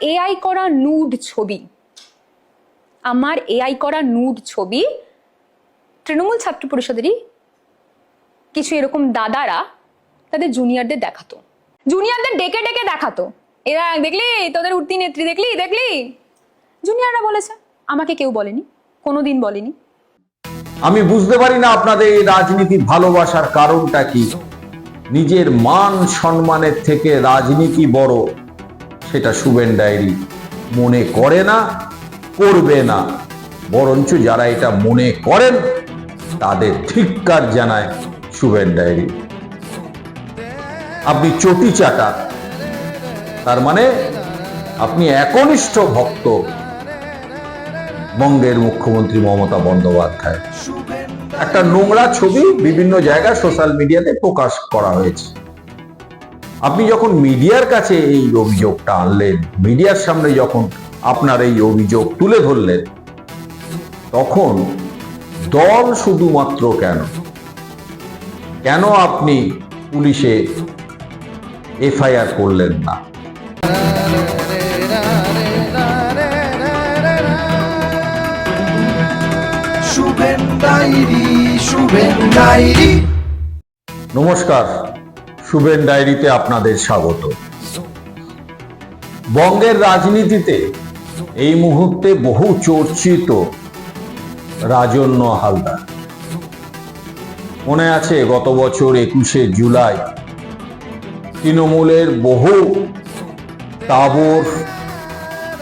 AI করা nude ছবি। আমার এআই করা নুড ছবি, তৃণমূল ছাত্র পরিষদেরই কিছু এরকম দাদারা তাদের জুনিয়রদের দেখাতো। জুনিয়রদের ডেকে ডেকে দেখাতো। এরা দেখলি, তোদের উঠতি নেত্রী দেখলি দেখলি? জুনিয়ররা বলেছে। আমাকে কেউ বলেনি, কোনোদিন বলেনি। আমি বুঝতে পারি না আপনাদের এই রাজনীতির ভালোবাসার কারণটা কি। নিজের মান সম্মানের থেকে রাজনীতি বড়। সেটা শুভেন ডায়েরি। মনে করে না, করবে না। বরঞ্চ যারা এটা মনে করেন, তাদের ধিক্কার জানায় শুভেন ডায়েরি। আপনি চটি চাটা, তার মানে আপনি একনিষ্ঠ ভক্ত বঙ্গের মুখ্যমন্ত্রী মমতা বন্দ্যোপাধ্যায়। একটা নোংরা ছবি বিভিন্ন জায়গায় সোশ্যাল মিডিয়াতে প্রকাশ করা হয়েছে। আপনি যখন মিডিয়ার কাছে এই অভিযোগটা আনলেন মিডিয়ার সামনে যখন আপনার এই অভিযোগ তুলে ধরলেন তখন দল শুধুমাত্র কেন? কেন আপনি পুলিশে এফআইআর করলেন না? নমস্কার। শুভেন ডায়েরিতে আপনাদের স্বাগত। বঙ্গের রাজনীতিতে এই মুহূর্তে বহু চর্চিত রাজন্য হালদার। মনে আছে গত বছর একুশে জুলাই তৃণমূলের বহু তাবর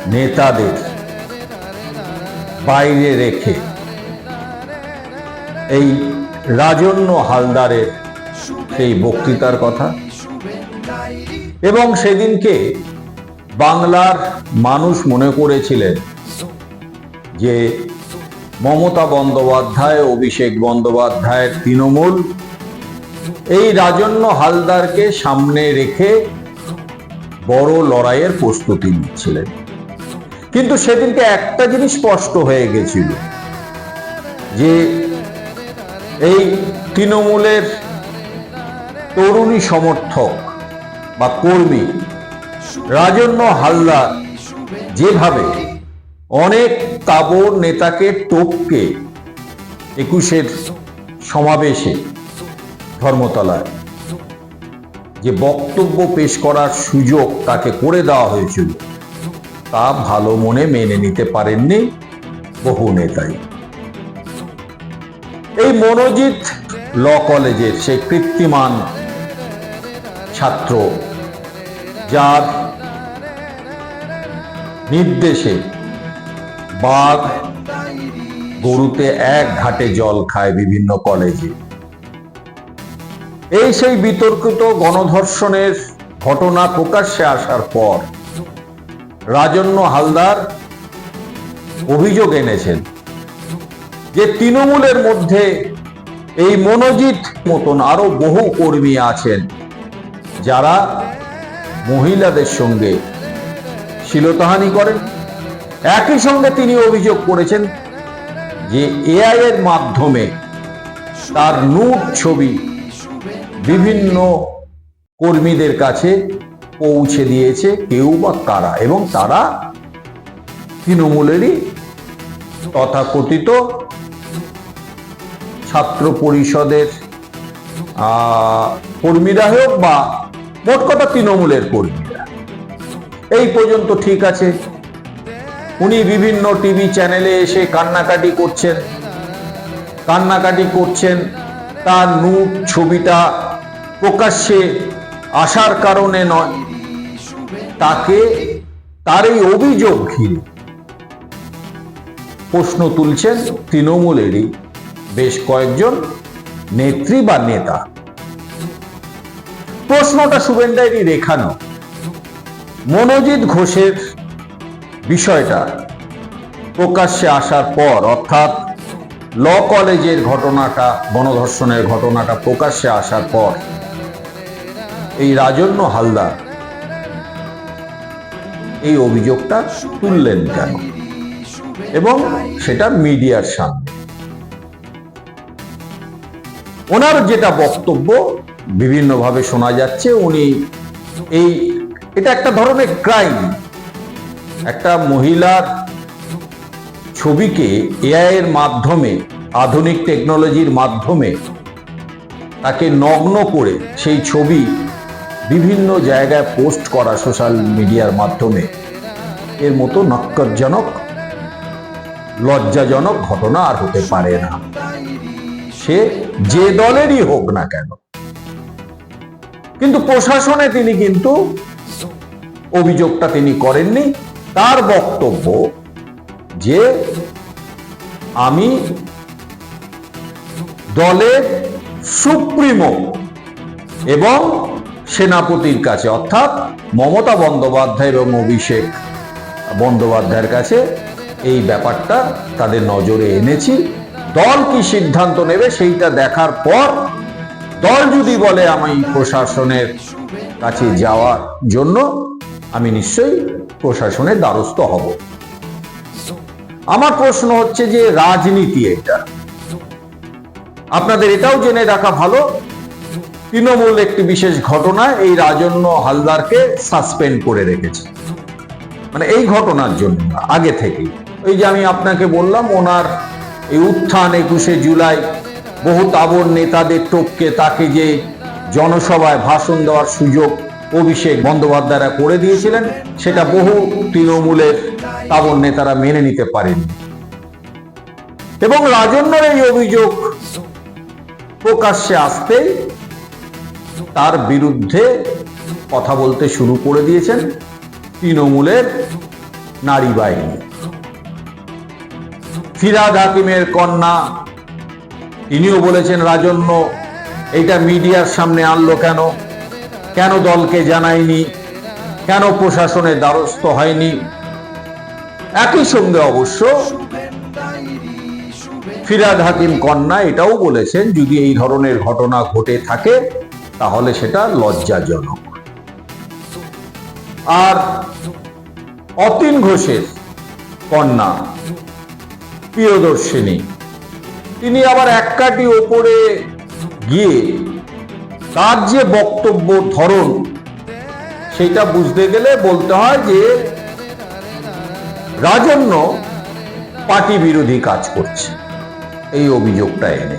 নেতাদের বাইরে রেখে এই রাজন্য হালদারের সেই বক্তৃতার কথা। এবং সেদিনকে বাংলার মানুষ মনে করেছিলেন যে মমতা বন্দ্যোপাধ্যায়, অভিষেক বন্দ্যোপাধ্যায়ের তৃণমূল, এই রাজন্য হালদারকে সামনে রেখে বড় লড়াইয়ের প্রস্তুতি নিচ্ছিলেন। কিন্তু সেদিনকে একটা জিনিস স্পষ্ট হয়ে গেছিল, যে এই তৃণমূলের তরুণী সমর্থক বা কর্মী রাজন্য হালদার যেভাবে অনেক তাবর নেতাকে টপকে একুশের সমাবেশে ধর্মতলায়, যে বক্তব্য পেশ করার সুযোগ তাকে করে দেওয়া হয়েছিল, তা ভালো মনে মেনে নিতে পারেননি বহু নেতাই। এই মনোজিৎ ল কলেজের সেই কৃত্রিমান ছাত্র, যার নির্দেশে বাঘ গরুতে এক ঘাটে জল খায় বিভিন্ন কলেজে। এই সেই বিতর্কিত গণধর্ষণের ঘটনা প্রকাশ্যে আসার পর রাজন্য হালদার অভিযোগ এনেছেন যে তৃণমূলের মধ্যে এই মনোজিৎ মতন আরও বহু কর্মী আছেন। যারা মহিলাদের সঙ্গে শিলতাহানি করেন, একই সঙ্গে তিনি অভিযোগ করেছেন যে এআই এর মাধ্যমে তার নুট ছবি বিভিন্ন কর্মীদের কাছে পৌঁছে দিয়েছে, কেউ বা কারা, এবং তারা তৃণমূলেরই তথাকথিত ছাত্র পরিষদের কর্মীরা হোক বা মোট কথা তৃণমূলের কর্মীরা এই পর্যন্ত ঠিক আছে। উনি বিভিন্ন টিভি চ্যানেলে এসে কান্নাকাটি করছেন। কান্নাকাটি করছেন। তার নুট ছবিটা প্রকাশ্যে আসার কারণে নয়। তাকে তার এই অভিযোগ ঘিরে প্রশ্ন তুলছেন তৃণমূলেরই বেশ কয়েকজন নেত্রী বা নেতা। প্রশ্নটা শুভেন ডায়েরি রেখানো মনোজিৎ ঘোষের বিষয়টা প্রকাশ্যে আসার পর, অর্থাৎ ল কলেজের ঘটনাটা গণধর্ষণের ঘটনাটা প্রকাশ্যে আসার পর, এই রাজন্য হালদার এই অভিযোগটা তুললেন কেন? এবং সেটা মিডিয়ার সামনে। ওনার যেটা বক্তব্য বিভিন্নভাবে শোনা যাচ্ছে, উনি এই, এটা একটা ধরনের ক্রাইম। একটা মহিলার ছবিকে এআই এর মাধ্যমে, আধুনিক টেকনোলজির মাধ্যমে, তাকে নগ্ন করে সেই ছবি বিভিন্ন জায়গায় পোস্ট করা সোশ্যাল মিডিয়ার মাধ্যমে। এর মতো নক্করজনক, লজ্জাজনক ঘটনা আর হতে পারে না। সে যে দলেরই হোক না কেন কিন্তু প্রশাসনে তিনি কিন্তু অভিযোগটা তিনি করেননি। তার বক্তব্য যে আমি দলের সুপ্রিমো এবং সেনাপতির কাছে, অর্থাৎ মমতা বন্দ্যোপাধ্যায় এবং অভিষেক বন্দ্যোপাধ্যায়ের কাছে এই ব্যাপারটা তাদের নজরে এনেছি। দল কি সিদ্ধান্ত নেবে সেইটা দেখার পর দল যদি বলে আমি প্রশাসনের কাছে যাওয়ার জন্য, আমি নিশ্চয়ই প্রশাসনের দ্বারস্থ হব। আমার প্রশ্ন হচ্ছে যে রাজনীতি এটা। আপনাদের এটাও জেনে রাখা ভালো। তৃণমূল একটি বিশেষ ঘটনায় এই রাজন্য হালদারকে সাসপেন্ড করে রেখেছে। মানে এই ঘটনার জন্য, আগে থেকেই। ওই যে আমি আপনাকে বললাম, ওনার এই উত্থান একুশে জুলাই বহু তাবর নেতাদের টপকে তাকে যে জনসভায় ভাষণ দেওয়ার সুযোগ অভিষেক বন্দ্যোপাধ্যায়রা করে দিয়েছিলেন, সেটা বহু তৃণমূলের তাবর নেতারা মেনে নিতে পারেনি। এবং রাজন্যর এই অভিযোগ প্রকাশ্যে আসতেই তার বিরুদ্ধে কথা বলতে শুরু করে দিয়েছেন তৃণমূলের নারী বাহিনী। ফিরাদ হাকিমের কন্যা তিনিও বলেছেন, রাজন্য এটা মিডিয়ার সামনে আনলো কেন? কেন দলকে জানায়নি? কেন প্রশাসনের দ্বারস্থ হয়নি? একই সঙ্গে অবশ্য ফিরাদ হাকিম কন্যা এটাও বলেছেন, যদি এই ধরনের ঘটনা ঘটে থাকে, তাহলে সেটা লজ্জাজনক। আর অতীন ঘোষের কন্যা প্রিয়দর্শিনী তিনি আবার এক কাটি ওপরে গিয়ে তার যে বক্তব্য ধরন, সেটা বুঝতে গেলে বলতে হয় যে রাজন্য পার্টি বিরোধী কাজ করছে। এই অভিযোগটা এনে।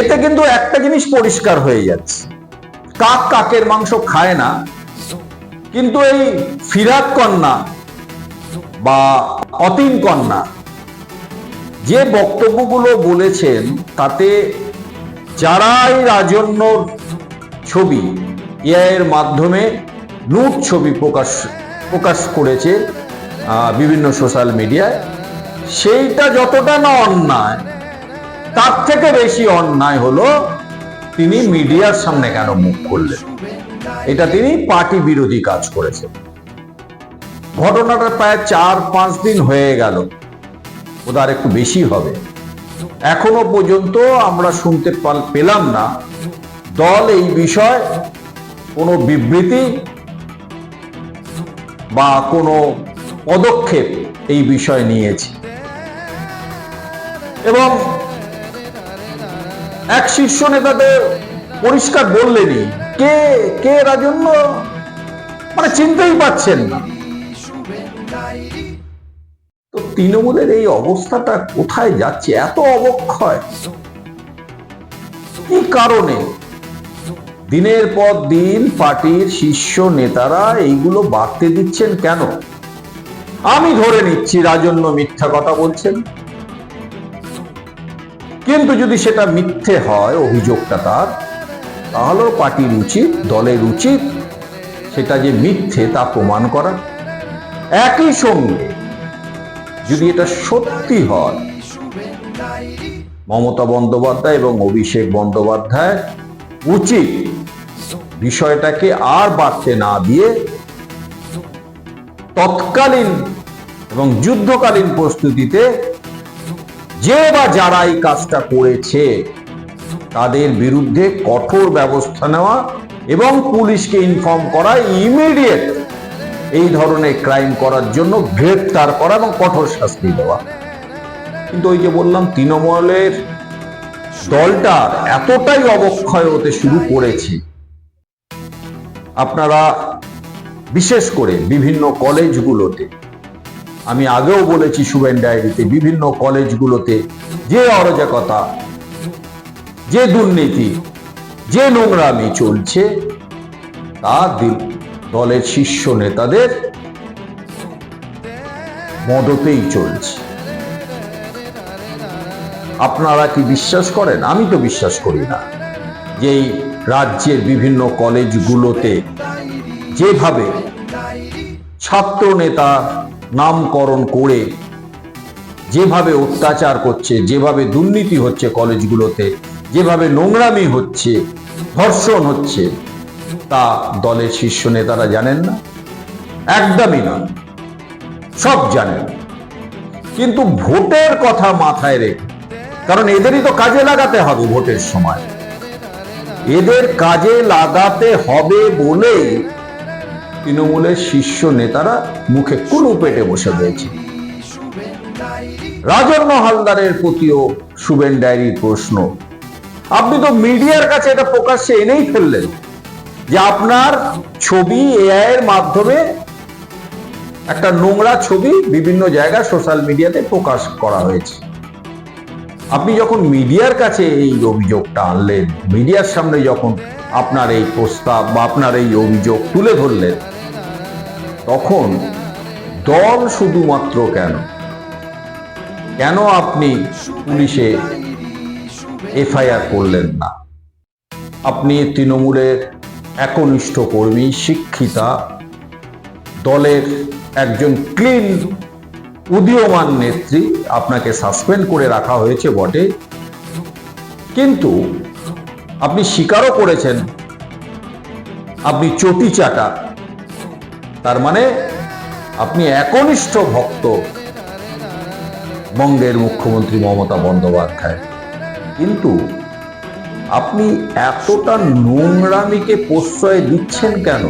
এতে কিন্তু একটা জিনিস পরিষ্কার হয়ে যাচ্ছে। কাক কাকের মাংস খায় না, কিন্তু এই ফিরাত কন্যা বা অতীন কন্যা। যে বক্তব্যগুলো বলেছেন, তাতে যারা এই রাজন্যর ছবি, এআই এর মাধ্যমে নুট ছবি প্রকাশ প্রকাশ করেছে বিভিন্ন সোশ্যাল মিডিয়ায়, সেইটা যতটা না অন্যায়, তার থেকে বেশি অন্যায় হলো তিনি মিডিয়ার সামনে কেন মুখ করলেন এটা তিনি পার্টি বিরোধী কাজ করেছেন। ঘটনাটা প্রায় চার, পাঁচ দিন হয়ে গেল। ওদের একটু বেশি হবে। এখনও পর্যন্ত আমরা শুনতে পেলাম না দল এই বিষয় কোনো বিবৃতি বা কোনো পদক্ষেপ এই বিষয় নিয়েছে। এবং এক শীর্ষ নেতাদের পরিষ্কার বললেনই কে কে রাজন্য মানে চিনতেই পাচ্ছেন না। তৃণমূলের এই অবস্থাটা কোথায় যাচ্ছে? এত অবক্ষয়। কি কারণে? দিনের পর দিন পার্টির শীর্ষ নেতারা এইগুলো বাড়তে দিচ্ছেন কেন? আমি ধরে নিচ্ছি রাজন্য মিথ্যা কথা বলছেন। কিন্তু যদি সেটা মিথ্যে হয়, অভিযোগটা তার, তাহলেও পার্টির উচিত, দলের উচিত সেটা যে মিথ্যে তা প্রমাণ করা। একই সঙ্গে যদি এটা সত্যি হয়, মমতা বন্দ্যোপাধ্যায় এবং অভিষেক বন্দ্যোপাধ্যায় উচিত বিষয়টাকে আর বাড়তে না দিয়ে তৎকালীন এবং যুদ্ধকালীন প্রস্তুতিতে যে বা যারা এই কাজটা করেছে, তাদের বিরুদ্ধে কঠোর ব্যবস্থা নেওয়া এবং পুলিশকে ইনফর্ম করা ইমিডিয়েট এই ধরনের ক্রাইম করার জন্য গ্রেপ্তার করা এবং কঠোর শাস্তি দেওয়া। কিন্তু ওই যে বললাম, তৃণমূলের দলটার এতটাই অবক্ষয় হতে শুরু করেছে। আপনারা বিশেষ করে বিভিন্ন কলেজগুলোতে, আমি আগেও বলেছি শুভেন ডায়েরিতে বিভিন্ন কলেজগুলোতে যে অরাজকতা, যে দুর্নীতি, যে নোংরামি চলছে, তা দলের শীর্ষ নেতাদের মদতেই চলছে। আপনারা কি বিশ্বাস করেন? আমি তো বিশ্বাস করি না যে রাজ্যের বিভিন্ন কলেজগুলোতে যেভাবে ছাত্র নেতা নামকরণ করে যেভাবে অত্যাচার করছে, যেভাবে দুর্নীতি হচ্ছে কলেজগুলোতে, যেভাবে নোংরামি হচ্ছে, ধর্ষণ হচ্ছে তা দলের শীর্ষ নেতারা জানেন না? একদমই না। সব জানেন। কিন্তু ভোটের কথা মাথায় রেখে, কারণ এদেরই তো কাজে লাগাতে হবে ভোটের সময়। এদের কাজে লাগাতে হবে বলে তৃণমূলের শীর্ষ নেতারা মুখে কুলু পেটে বসে রয়েছে। রাজন্য হালদারের প্রতিও শুভেন ডায়েরির প্রশ্ন। আপনি তো মিডিয়ার কাছে এটা প্রকাশ্যে এনেই ফেললেন। যে আপনার ছবি এআই এর মাধ্যমে একটা নোংরা ছবি বিভিন্ন জায়গায় সোশ্যাল মিডিয়াতে প্রকাশ করা হয়েছে। আপনি যখন মিডিয়ার কাছে এই অভিযোগটা আনলেন, মিডিয়ার সামনে যখন আপনার এই প্রস্তাব বা আপনার এই অভিযোগ তুলে ধরলেন, তখন দল শুধুমাত্র কেন? কেন আপনি পুলিশে এফআইআর করলেন না? আপনি তৃণমূলের একনিষ্ঠ কর্মী, শিক্ষিতা, দলের একজন ক্লিন, উদীয়মান নেত্রী আপনাকে সাসপেন্ড করে রাখা হয়েছে বটে। কিন্তু আপনি স্বীকারও করেছেন, আপনি চটি চাটা। তার মানে আপনি একনিষ্ঠ ভক্ত বঙ্গের মুখ্যমন্ত্রী মমতা বন্দ্যোপাধ্যায়। কিন্তু আপনি এতটা নোংরামিকে প্রশ্রয় দিচ্ছেন কেন?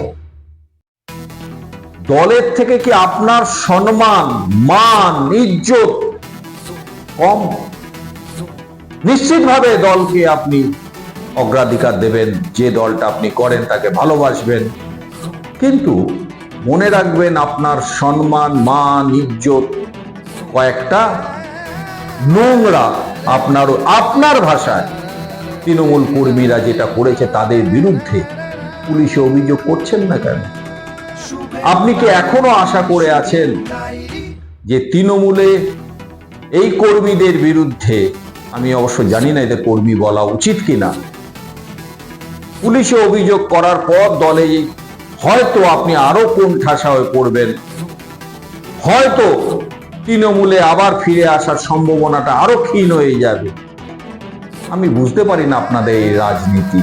দলের থেকে কি আপনার সম্মান, মান, ইজ্জত কম? নিশ্চিতভাবে দলকে আপনি অগ্রাধিকার দেবেন, যে দলটা আপনি করেন তাকে ভালোবাসবেন। কিন্তু মনে রাখবেন আপনার সম্মান, মান, ইজ্জত কয়েকটা নোংরা আপনার আপনার ভাষায়। তৃণমূল কর্মীরা যেটা করেছে তাদের বিরুদ্ধে পুলিশে অভিযোগ করছেন না কেন? আপনি কি এখনও আশা করে আছেন যে তৃণমূলে এই কর্মীদের বিরুদ্ধে, আমি অবশ্য জানি না এদের কর্মী বলা উচিত কিনা, পুলিশে অভিযোগ করার পর দলে হয়তো আপনি আরও কোন ঠাসা হয়ে পড়বেন, হয়তো তৃণমূলে আবার ফিরে আসার সম্ভাবনাটা আরও ক্ষীণ হয়ে যাবে। আমি বুঝতে পারি না আপনাদের এই রাজনীতি।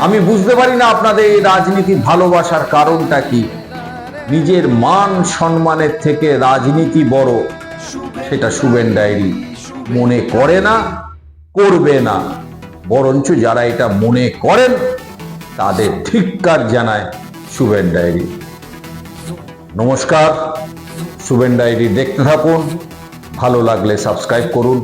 আমি বুঝতে পারি না আপনাদের এই রাজনীতি ভালোবাসার কারণটা কি। নিজের মান সম্মানের থেকে রাজনীতি বড়, সেটা শুভেন ডায়েরি মনে করে না, করবে না। বরঞ্চ যারা এটা মনে করেন, তাদের ধিক্কার জানায় শুভেন ডায়েরি। নমস্কার, শুভেন ডায়েরি দেখতে থাকুন, ভালো লাগলে সাবস্ক্রাইব করুন।